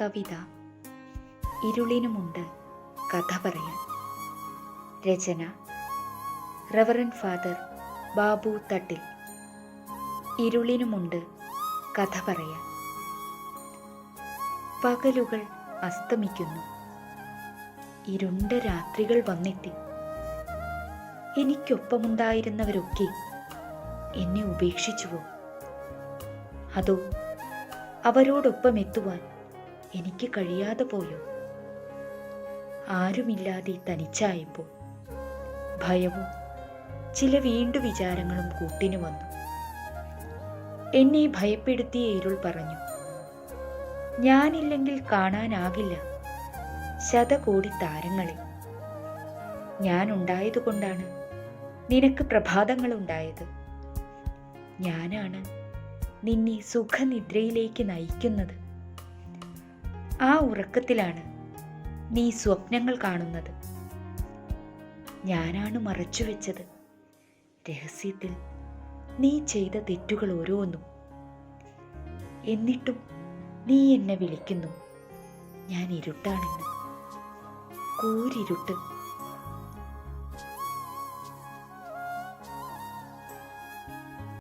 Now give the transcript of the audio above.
കവിത ഇരുളിനുമുണ്ട് കഥ പറയാൻ. രചന റവറൻ ഫാദർ ബാബു തട്ടിൽ. ഇരുളിനുമുണ്ട് കഥ പറയാൻ. പകലുകൾ അസ്തമിക്കുന്നു. ഇരുണ്ട രാത്രികൾ വന്നെത്തി എനിക്കൊപ്പമുണ്ടായിരുന്നവരൊക്കെ എന്നെ ഉപേക്ഷിച്ചുവോ? അതോ അവരോടൊപ്പം എത്തുവാൻ എനിക്ക് കഴിയാതെ പോയോ? ആരുമില്ലാതെ തനിച്ചായപ്പോൾ ഭയവും ചില വീണ്ടു വിചാരങ്ങളും കൂട്ടിനു വന്നു. എന്നെ ഭയപ്പെടുത്തിയ ഇരുൾ പറഞ്ഞു ഞാനില്ലെങ്കിൽ കാണാനാകില്ല. ശതകോടി താരങ്ങളെ. ഞാൻ ഉണ്ടായതുകൊണ്ടാണ് നിനക്ക് പ്രഭാതങ്ങൾ ഉണ്ടായത് ഞാനാണ് നിന്നെ സുഖനിദ്രയിലേക്ക് നയിക്കുന്നത്. ആ ഉറക്കത്തിലാണ് നീ സ്വപ്നങ്ങൾ കാണുന്നത്. ഞാനാണ് മറച്ചു വെച്ചത്. രഹസ്യത്തിൽ നീ ചെയ്ത തെറ്റുകൾ ഓരോന്നും. എന്നിട്ടും നീ എന്നെ വിളിക്കുന്നു. ഞാൻ ഇരുട്ടാണെന്ന്. കൂരിരുട്ട്.